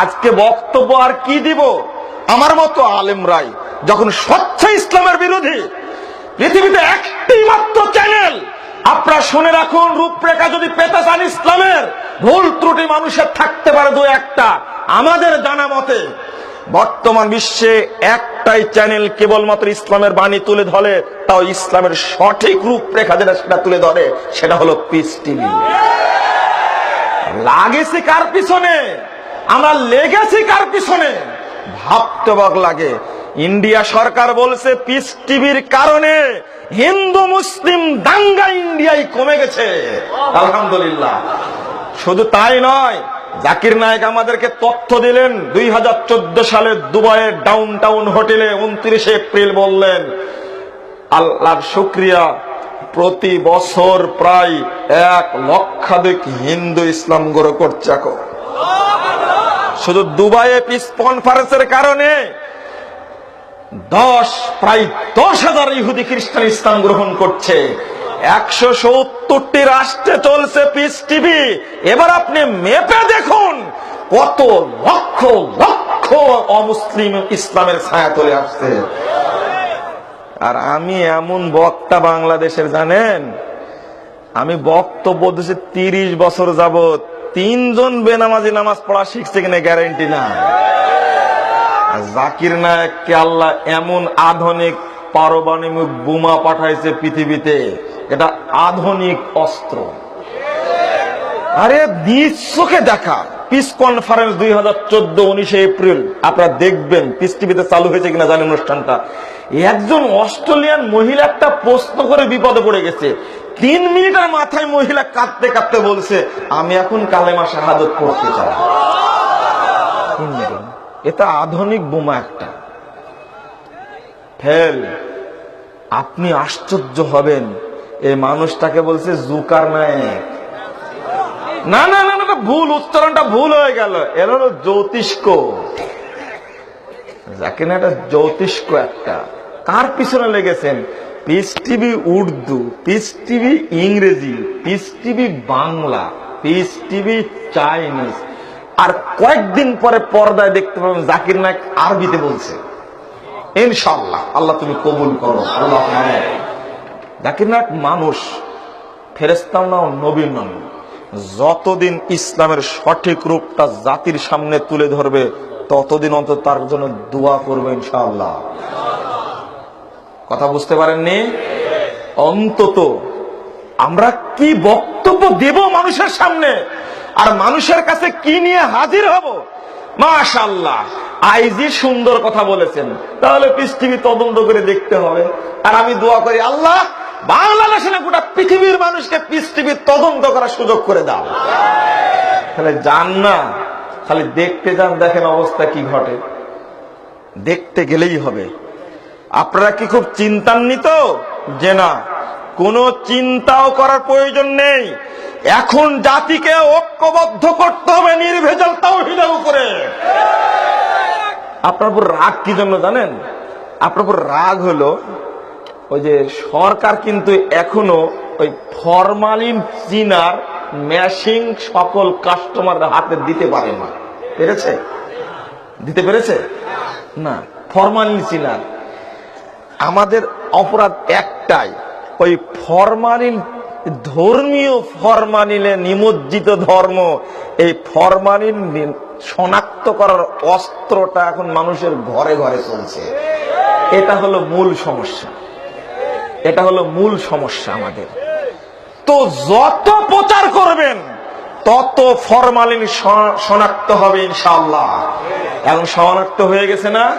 আজকে বক্তব্য আর কি দিব? আমার মতো আলেম রাই যখন স্বচ্ছ ইসলামের বিরোধী, পৃথিবীতে একটি মাত্র চ্যানেল আপনারা শুনে রাখুন, রূপরেখা যদি পেতে চান ইসলামের, ভুল ত্রুটি মানুষের থাকতে পারে দু একটা। আমাদের জানা মতে, বর্তমান বিশ্বে একটাই চ্যানেল কেবলমাত্র ইসলামের বাণী তুলে ধরে, তাও ইসলামের সঠিক রূপরেখা যেটা সেটা তুলে ধরে, সেটা হলো পিস টিভি লাগেছি কার পিছনে? আমরা লেগেছি কার পিছনে? ভাবতে অবাক লাগে। ইন্ডিয়া সরকার বলছে, পিস টিভির কারণে হিন্দু, মুসলিম, দাঙ্গা ইন্ডিয়ায় কমে গেছে। আলহামদুলিল্লাহ। শুধু তাই নয়, জাকির নায়ক আমাদেরকে তথ্য দিলেন, দুই হাজার চোদ্দ সালে দুবাইয়ের ডাউন টাউন হোটেলে উনত্রিশে এপ্রিল বললেন, আল্লাহর শুক্রিয়া প্রতি বছর প্রায় এক লক্ষাধিক হিন্দু ইসলাম গ্রহণ করছে শুধু দুবাইয়ে পিস কনফারেন্সের কারণে দশ, প্রায় দশ হাজার ইহুদি খ্রিস্টান ইসলাম গ্রহণ করছে। একশো সত্তরটি রাষ্ট্রে চলছে পিস টিভি এবার আপনি মেপে দেখুন কত লক্ষ লক্ষ অমুসলিম ইসলামের ছায়া চলে আসছে। আর আমি এমন বক্তা বাংলাদেশের, জানেন? আমি বক্তব্য দিচ্ছি তিরিশ বছর যাবৎ। তিনজন বেনামাজি নামাজ পড়া শিখছে কিনা গ্যারেন্টি না জাকির নায়ককে আল্লাহ এমন আধুনিক পারমাণবিক বোমা পাঠাইছে পৃথিবীতে। এটা আধুনিক অস্ত্র। আরে বিশ্বকে দেখা। পিস কনফারেন্স দুই হাজার চোদ্দ উনিশে এপ্রিল। আপনারা দেখবেন পিস টিভিতে চালু হয়েছে কিনা জানেন অনুষ্ঠানটা। একজন অস্ট্রেলিয়ান মহিলা একটা প্রশ্ন করে বিপদে পড়ে গেছে। তিন মিনিটের মাথায় মহিলা কাঁদতে কাঁদতে বলছে, আমি এখন কালেমা শাহাদত করতে চাই। এটা আধুনিক বোমা একটা। ফেল, আপনি আশ্চর্য হবেন। এই মানুষটাকে বলছে, জুকার নায়ক। না না না না ভুল, উচ্চারণটা ভুল হয়ে গেল। এর হলো জ্যোতিষ্ক। যাকে না এটা জ্যোতিষ্ক একটা। কার পিছনে লেগেছেন? Peace TV Urdu Peace TV ইংরেজি Peace TV Bangla Peace TV Chinese. আর কয়েকদিন পরে পর্দায় দেখতে পাবেন জাকির নায়ক আরবিতে বলছে। ইনশাল্লাহ আল্লাহ তুমি কবুল করো, আল্লাহ জাকির নায়ক মানুষ ফেরেস্তাও না নবীন নন যতদিন ইসলামের সঠিক রূপটা জাতির সামনে তুলে ধরবে, ততদিন অন্তত তার জন্য দোয়া করবে ইনশাআল্লাহ। কথা বুঝতে পারেননি? অন্তত আমরা কি বক্তব্য দেব মানুষের সামনে? আর মানুষের কাছে কি নিয়ে হাজির হব? মাশাল্লাহ আইজি সুন্দর কথা বলেছেন। তাহলে টিভি তদন্ত করে দেখতে হবে। আর আমি দোয়া করি, আল্লাহ, বাংলাদেশে না গোটা পৃথিবীর মানুষকে টিভি তদন্ত করার সুযোগ করে দাও। তাহলে যান না। খালি দেখতে যান, দেখেন অবস্থা কি ঘটে। দেখতে গেলেই হবে। আপনারা কি খুব চিন্তান্বিত? যে না, কোনো চিন্তাও করার প্রয়োজন নেই। এখন জাতিকে ঐক্যবদ্ধ করতে হবে নির্ভেজাল তাওহীদের উপরে। আপনার উপর রাগ কি জন্য জানেন? আপনার উপর রাগ হলো, ওই যে সরকার কিন্তু এখনও ওই ফরমালিন চিনার মেশিন সকল কাস্টমারদের হাতে দিতে পারে না। পেরেছে? দিতে পেরেছে? না, ফরমালিন চিনার। আমাদের অপরাধ একটাই, ওই ফরমালিন ধর্মীয় ফরমালিনে নিমজ্জিত ধর্ম, এই ফরমালিন নি- শনাক্ত করার অস্ত্রটা এখন মানুষের ঘরে ঘরে চলছে। এটা হলো মূল সমস্যা। এটা হলো মূল সমস্যা আমাদের। তো যত প্রচার করবেন, তত ফরমালিন শনাক্ত হবে ইনশাআল্লাহ। এখন শনাক্ত হয়ে গেছে না?